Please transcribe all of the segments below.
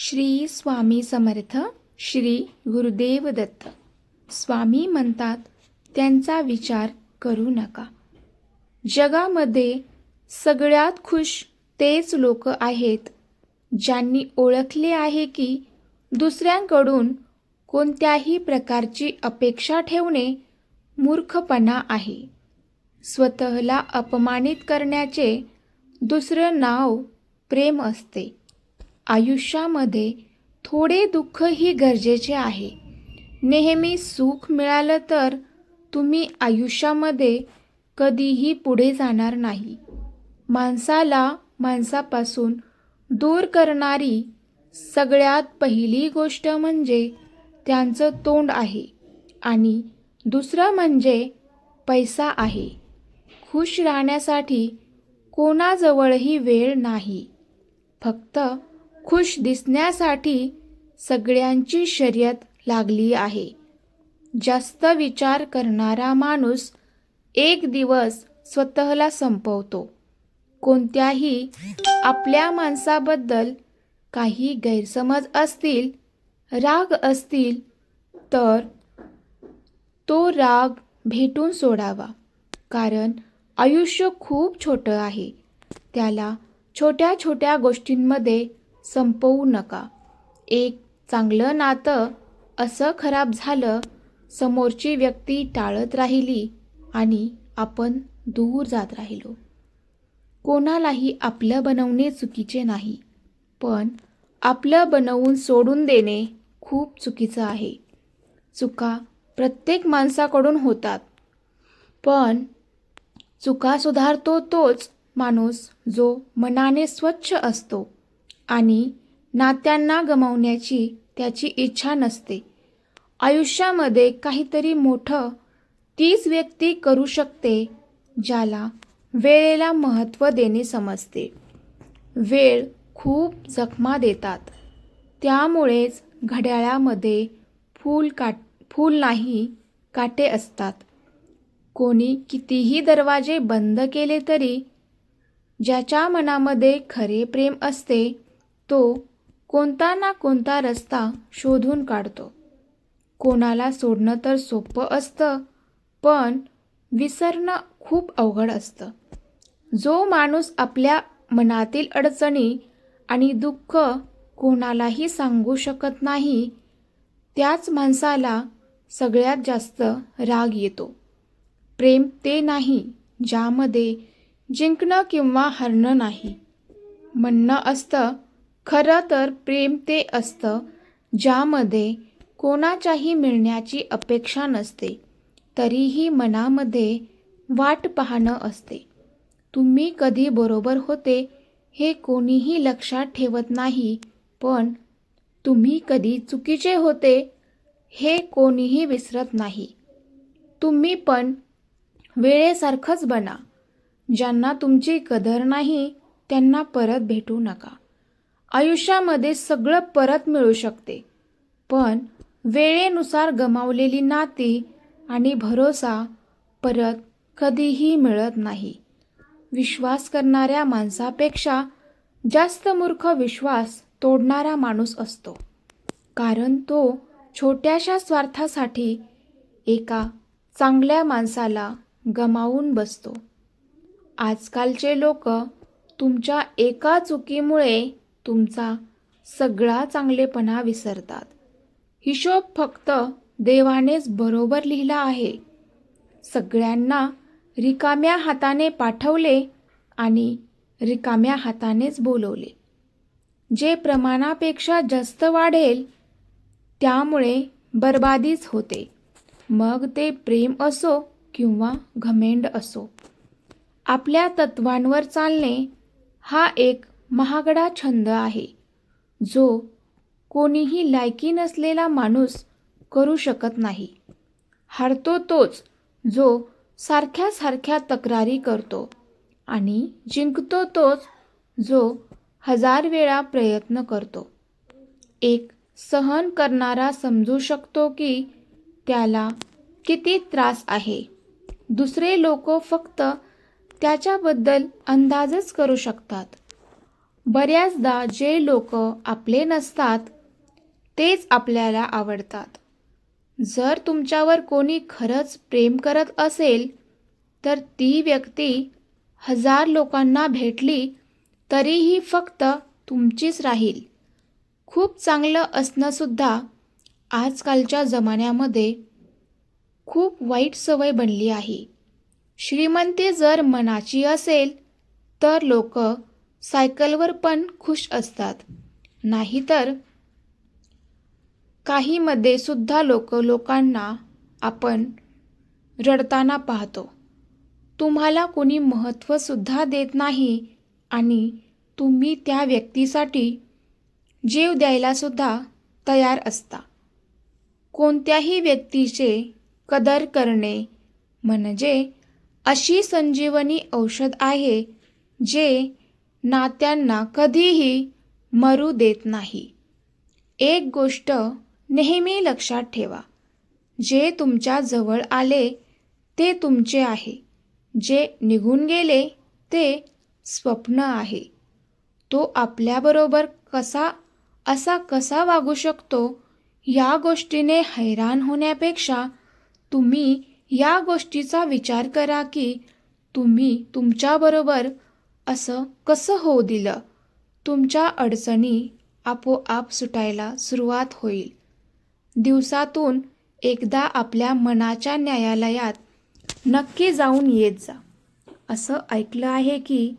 श्री स्वामी समर्थ श्री गुरुदेव दत्त. स्वामी म्हणतात त्यांचा विचार करू नका. जगामध्ये सगळ्यात खुश तेच लोक आहेत ज्यांनी ओळखले आहे की दुसऱ्यांकडून कोणत्याही प्रकारची अपेक्षा ठेवणे मूर्खपणा आहे. स्वतःला अपमानित करण्याचे दुसरं नाव प्रेम असते. आयुष्यामध्ये थोडे दुःखही गरजेचे आहे. नेहमी सुख मिळालं तर तुम्ही आयुष्यामध्ये कधीही पुढे जाणार नाही. माणसाला माणसापासून दूर करणारी सगळ्यात पहिली गोष्ट म्हणजे त्यांचं तोंड आहे आणि दुसरं म्हणजे पैसा आहे. खुश राहण्यासाठी कोणाजवळही वेळ नाही. फक्त खुश दिसण्यासाठी सगळ्यांची शर्यत लागली आहे. जास्त विचार करणारा माणूस एक दिवस स्वतःला संपवतो. कोणत्याही आपल्या माणसाबद्दल काही गैरसमज असतील राग असतील तर तो राग भेटून सोडावा. कारण आयुष्य खूप छोटं आहे. त्याला छोट्या छोट्या गोष्टींमध्ये संपवू नका. एक चांगलं नातं असं खराब झालं समोरची व्यक्ती टाळत राहिली आणि आपण दूर जात राहिलो. कोणालाही आपलं बनवणे चुकीचे नाही पण आपलं बनवून सोडून देणे खूप चुकीचं आहे. चुका प्रत्येक माणसाकडून होतात पण चुका सुधारतो तोच माणूस जो मनाने स्वच्छ असतो. आणि नात्यांना गमावण्याची त्याची इच्छा नसते. आयुष्यामध्ये काहीतरी मोठं तीच व्यक्ती करू शकते ज्याला वेळेला महत्त्व देणे समजते. वेळ खूप जखमा देतात. त्यामुळेच घड्याळामध्ये फूल काट फूल नाही काटे असतात. कोणी कितीही दरवाजे बंद केले तरी ज्याच्या मनामध्ये खरे प्रेम असते तो कोणता ना कोणता रस्ता शोधून काढतो. कोणाला सोडणं तर सोपं असतं पण विसरणं खूप अवघड असतं. जो माणूस आपल्या मनातील अडचणी आणि दुःख कोणालाही सांगू शकत नाही त्याच माणसाला सगळ्यात जास्त राग येतो. प्रेम ते नाही ज्यामध्ये जिंकणं किंवा हरणं नाही. म्हणणं असतं खरं तर प्रेम ते असतं ज्यामध्ये कोणाच्याही मिळण्याची अपेक्षा नसते तरीही मनामध्ये वाट पाहणं असते. तुम्ही कधी बरोबर होते हे कोणीही लक्षात ठेवत नाही पण तुम्ही कधी चुकीचे होते हे कोणीही विसरत नाही. तुम्ही पण वेळेसारखंच बना. ज्यांना तुमची कदर नाही त्यांना परत भेटू नका. आयुष्यामध्ये सगळं परत मिळू शकते. पण वेळेनुसार गमावलेली नाती आणि भरोसा परत कधीही मिळत नाही. विश्वास करणाऱ्या माणसापेक्षा जास्त मूर्ख विश्वास तोडणारा माणूस असतो. कारण तो छोट्याशा स्वार्थासाठी एका चांगल्या माणसाला गमावून बसतो. आजकालचे लोक तुमच्या एका चुकीमुळे तुमचा सगळा चांगलेपणा विसरतात. हिशोब फक्त देवानेच बरोबर लिहिला आहे. सगळ्यांना रिकाम्या हाताने पाठवले आणि रिकाम्या हातानेच बोलवले. जे प्रमाणापेक्षा जास्त वाढेल त्यामुळे बर्बादीच होते. मग ते प्रेम असो किंवा घमेंड असो. आपल्या तत्वांवर चालणे हा एक महागडा छंद आहे जो कोणीही लायकी नसलेला माणूस करू शकत नाही. हारतो तोच जो सारख्या सारख्या तक्रारी करतो आणि जिंकतो तोच जो हजार वेळा प्रयत्न करतो. एक सहन करणारा समजू शकतो की त्याला किती त्रास आहे. दुसरे लोक फक्त त्याच्याबद्दल अंदाजच करू शकतात. बऱ्याचदा जे लोक आपले नसतात तेच आपल्याला आवडतात. जर तुमच्यावर कोणी खरंच प्रेम करत असेल तर ती व्यक्ती हजार लोकांना भेटली तरीही फक्त तुमचीच राहील. खूप चांगलं असणंसुद्धा आजकालच्या जमान्यामध्ये खूप वाईट सवय बनली आहे. श्रीमंती जर मनाची असेल तर लोक सायकलवर पण खुश असतात. नाहीतर काहीमध्ये सुद्धा लोक लोकांना आपण रडताना पाहतो. तुम्हाला कोणी महत्त्वसुद्धा देत नाही आणि तुम्ही त्या व्यक्तीसाठी जीव द्यायलासुद्धा तयार असता. कोणत्याही व्यक्तीचे कदर करणे म्हणजे अशी संजीवनी औषध आहे जे नात्यांना कधीही मरू देत नाही. एक गोष्ट नेहमी लक्षात ठेवा. जे तुमच्या जवळ आले ते तुमचे आहे. जे निघून गेले ते स्वप्न आहे. तो आपल्याबरोबर कसा असा कसा वागू शकतो या गोष्टीने हैराण होण्यापेक्षा तुम्ही या गोष्टीचा विचार करा की तुम्ही तुमच्याबरोबर असं कसं होऊ दिलं? तुमच्या अडचणी आपोआप सुटायला सुरुवात होईल. दिवसातून एकदा आपल्या मनाच्या न्यायालयात नक्की जाऊन येत जा. असं ऐकलं आहे की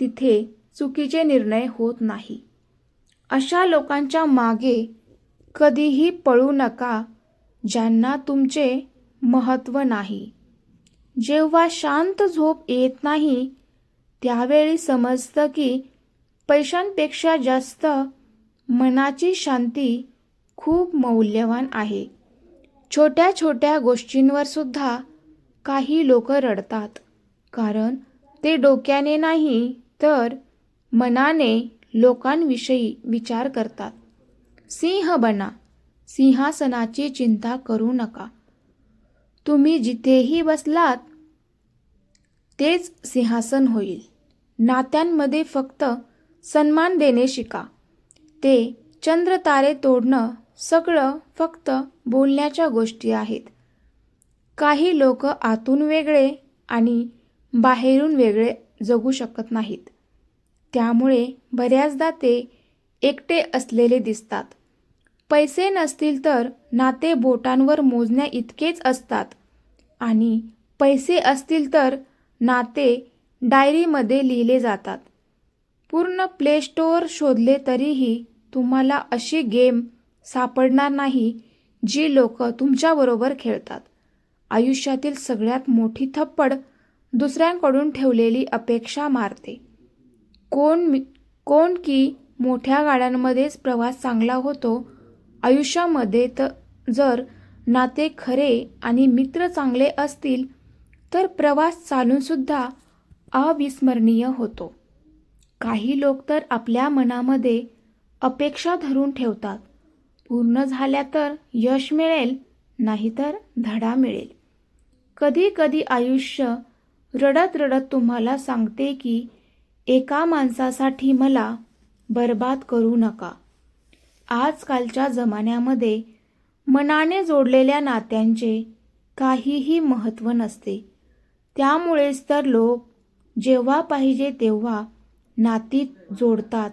तिथे चुकीचे निर्णय होत नाही. अशा लोकांच्या मागे कधीही पळू नका ज्यांना तुमचे महत्त्व नाही. जेव्हा शांत झोप येत नाही त्यावेळी समजतं की पैशांपेक्षा जास्त मनाची शांती खूप मौल्यवान आहे. छोट्या छोट्या गोष्टींवर सुद्धा काही लोक रडतात. कारण ते डोक्याने नाही तर मनाने लोकांविषयी विचार करतात. सिंह बना सिंहासनाची चिंता करू नका. तुम्ही जिथेही बसलात तेच सिंहासन होईल. नात्यांमध्ये फक्त सन्मान देणे शिका. ते चंद्र तारे तोडणं सगळं फक्त बोलण्याच्या गोष्टी आहेत. काही लोक आतून वेगळे आणि बाहेरून वेगळे जगू शकत नाहीत. त्यामुळे बऱ्याचदा ते एकटे असलेले दिसतात. पैसे नसतील तर नाते बोटांवर मोजण्या इतकेच असतात. आणि पैसे असतील तर नाते डायरीमध्ये लिहिले जातात. पूर्ण प्ले स्टोअर शोधले तरीही तुम्हाला अशी गेम सापडणार नाही जी लोक तुमच्याबरोबर खेळतात. आयुष्यातील सगळ्यात मोठी थप्पड दुसऱ्यांकडून ठेवलेली अपेक्षा मारते. कोण कोण की मोठ्या गाड्यांमध्येच प्रवास चांगला होतो आयुष्यामध्ये तर जर नाते खरे आणि मित्र चांगले असतील तर प्रवास चालूनसुद्धा अविस्मरणीय होतो. काही लोक तर आपल्या मनामध्ये अपेक्षा धरून ठेवतात. पूर्ण झाल्या तर यश मिळेल नाहीतर धडा मिळेल. कधी कधी आयुष्य रडत रडत तुम्हाला सांगते की एका माणसासाठी मला बर्बाद करू नका. आजकालच्या जमान्यामध्ये मनाने जोडलेल्या नात्यांचे काहीही महत्त्व नसते. त्यामुळेच तर लोक जेव्हा पाहिजे तेव्हा नाती जोडतात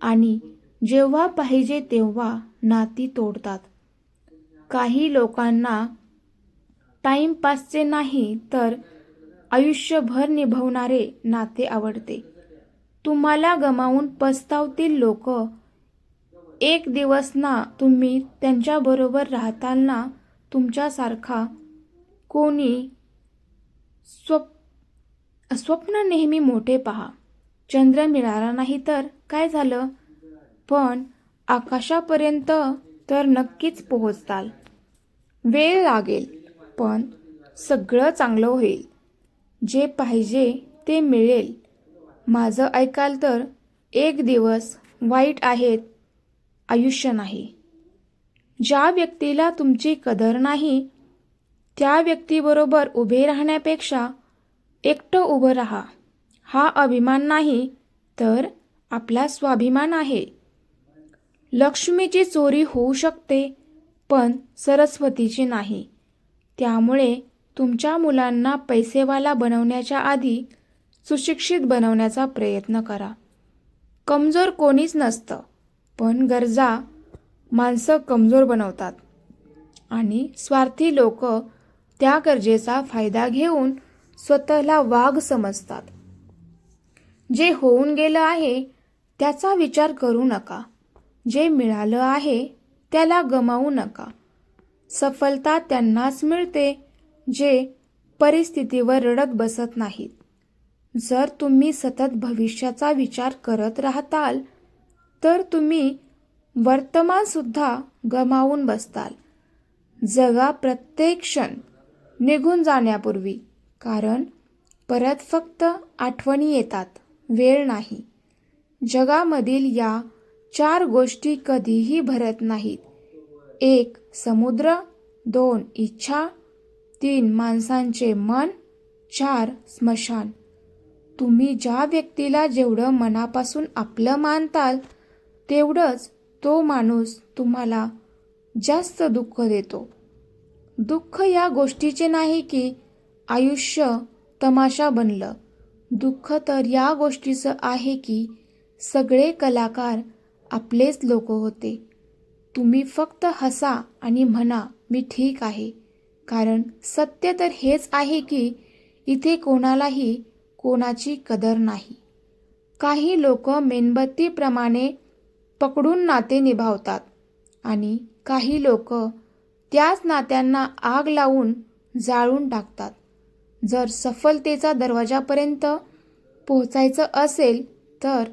आणि जेव्हा पाहिजे तेव्हा नाती तोडतात. काही लोकांना टाईमपासचे नाही तर आयुष्यभर निभवणारे नाते आवडते. तुम्हाला गमावून पस्तावतील लोक. एक दिवस ना तुम्ही त्यांच्याबरोबर राहताना तुमच्यासारखा कोणी स्वप स्वप्न नेहमी मोठे पहा. चंद्र मिळाला नाही तर काय झालं? पण आकाशापर्यंत तर नक्कीच पोहोचताल. वेळ लागेल पण सगळं चांगलं होईल. जे पाहिजे ते मिळेल. माझं ऐकाल तर एक दिवस वाईट आहेत आयुष्य नाही. ज्या व्यक्तीला तुमची कदर नाही त्या व्यक्तीबरोबर उभे राहण्यापेक्षा एकटं उभं राहा. हा अभिमान नाही तर आपला स्वाभिमान आहे. लक्ष्मीची चोरी होऊ शकते पण सरस्वतीची नाही. त्यामुळे तुमच्या मुलांना पैसेवाला बनवण्याच्या आधी सुशिक्षित बनवण्याचा प्रयत्न करा. कमजोर कोणीच नसतं पण गरजा माणसं कमजोर बनवतात. आणि स्वार्थी लोक त्या गरजेचा फायदा घेऊन स्वतःला वाघ समजतात. जे होऊन गेलं आहे त्याचा विचार करू नका. जे मिळालं आहे त्याला गमावू नका. सफलता त्यांनाच मिळते जे परिस्थितीवर रडत बसत नाहीत. जर तुम्ही सतत भविष्याचा विचार करत राहताल तर तुम्ही वर्तमानसुद्धा गमावून बसताल. जगा प्रत्येक क्षण निघून जाण्यापूर्वी. कारण परत फक्त आठवणी येतात वेळ नाही. जगामधील या चार गोष्टी कधीही भरत नाहीत. एक समुद्र. दोन इच्छा. तीन माणसांचे मन. चार स्मशान. तुम्ही ज्या व्यक्तीला जेवढं मनापासून आपलं मानताल तेवढंच तो माणूस तुम्हाला जास्त दुःख देतो. दुःख या गोष्टीचे नाही की आयुष्य तमाशा बनलं. दुःख तर या गोष्टीचं आहे की सगळे कलाकार आपलेच लोक होते. तुम्ही फक्त हसा आणि म्हणा मी ठीक आहे. कारण सत्य तर हेच आहे की इथे कोणालाही कोणाची कदर नाही. काही लोक मेणबत्तीप्रमाणे पकडून नाते निभावतात आणि काही लोक त्याच नात्यांना आग लावून जाळून टाकतात. जर सफलतेचा दरवाजापर्यंत पोहोचायचं असेल तर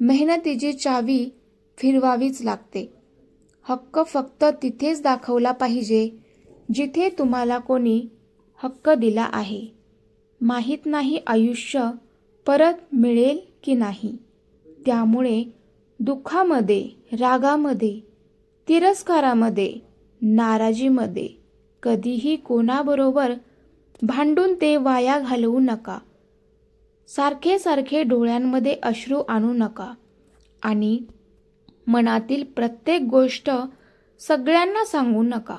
मेहनतीची चावी फिरवावीच लागते. हक्क फक्त तिथेच दाखवला पाहिजे जिथे तुम्हाला कोणी हक्क दिला आहे. माहीत नाही आयुष्य परत मिळेल की नाही. त्यामुळे दुःखामध्ये रागामध्ये तिरस्कारामध्ये नाराजीमध्ये. कधीही कोणाबरोबर भांडून ते वाया घालवू नका. सारखे सारखे डोळ्यांमध्ये अश्रू आणू नका. आणि मनातील प्रत्येक गोष्ट सगळ्यांना सांगू नका.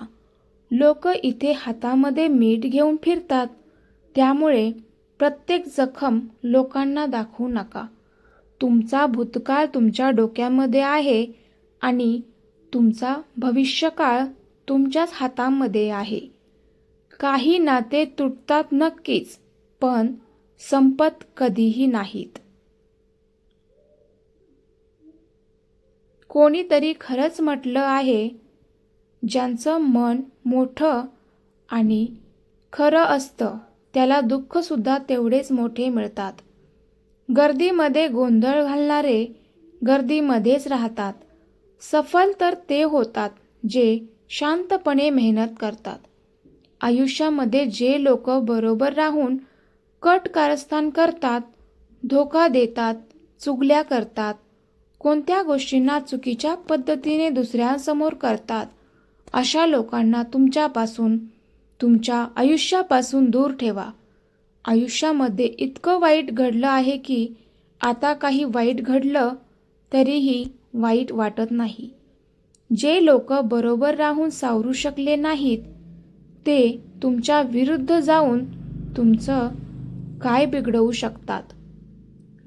लोक इथे हातामध्ये मीठ घेऊन फिरतात. त्यामुळे प्रत्येक जखम लोकांना दाखवू नका. तुमचा भूतकाळ तुमच्या डोक्यामध्ये आहे आणि तुमचा भविष्यकाळ तुमच्याच हातामध्ये आहे. काही नाते तुटतात नक्कीच पण संपत कधीही नाहीत. कोणीतरी खरंच म्हटलं आहे ज्यांचं मन मोठं आणि खरं असतं त्याला दुःखसुद्धा तेवढेच मोठे मिळतात. गर्दीमध्ये गोंधळ घालणारे गर्दीमध्येच राहतात. सफल तर ते होतात जे शांतपणे मेहनत करतात. आयुष्यामध्ये जे लोक बरोबर राहून कट कारस्थान करतात धोका देतात चुगल्या करतात कोणत्या गोष्टींना चुकीच्या पद्धतीने दुसऱ्यांसमोर करतात अशा लोकांना तुमच्यापासून तुमच्या आयुष्यापासून दूर ठेवा. आयुष्यामध्ये इतकं वाईट घडलं आहे की आता काही वाईट घडलं तरीही वाईट वाटत नाही. जे लोक बरोबर राहून सावरू शकले नाहीत ते तुमच्या विरुद्ध जाऊन तुमचं काय बिघडवू शकतात?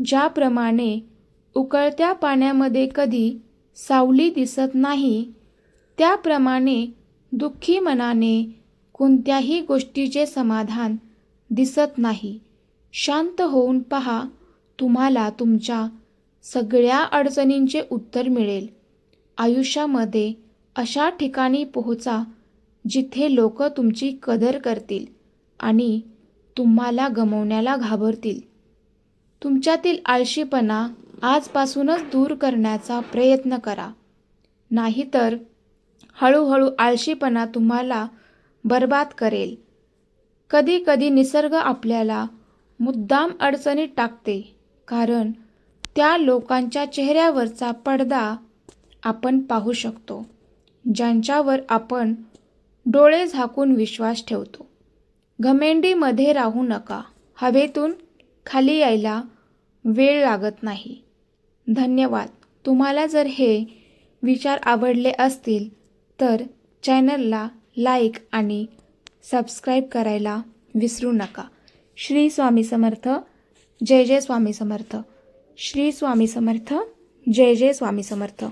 ज्याप्रमाणे उकळत्या पाण्यामध्ये कधी सावली दिसत नाही त्याप्रमाणे दुःखी मनाने कोणत्याही गोष्टीचे समाधान दिसत नाही. शांत होऊन पहा तुम्हाला तुमच्या सगळ्या अडचणींचे उत्तर मिळेल. आयुष्यामध्ये अशा ठिकाणी पोहोचा जिथे लोक तुमची कदर करतील आणि तुम्हाला गमवण्याला घाबरतील. तुमच्यातील आळशीपणा आजपासूनच दूर करण्याचा प्रयत्न करा. नाहीतर हळूहळू आळशीपणा तुम्हाला बर्बाद करेल. कधी कधी निसर्ग आपल्याला मुद्दाम अडचणीत टाकते कारण त्या लोकांच्या चेहऱ्यावरचा पडदा आपण पाहू शकतो ज्यांच्यावर आपण डोळे झाकून विश्वास ठेवतो. घमेंडीमध्ये राहू नका. हवेतून खाली यायला वेळ लागत नाही. धन्यवाद. तुम्हाला जर हे विचार आवडले असतील तर चॅनलला लाईक आणि सबस्क्राईब करायला विसरू नका. श्री स्वामी समर्थ. जय जय स्वामी समर्थ. श्री स्वामी समर्थ. जय जय स्वामी समर्थ.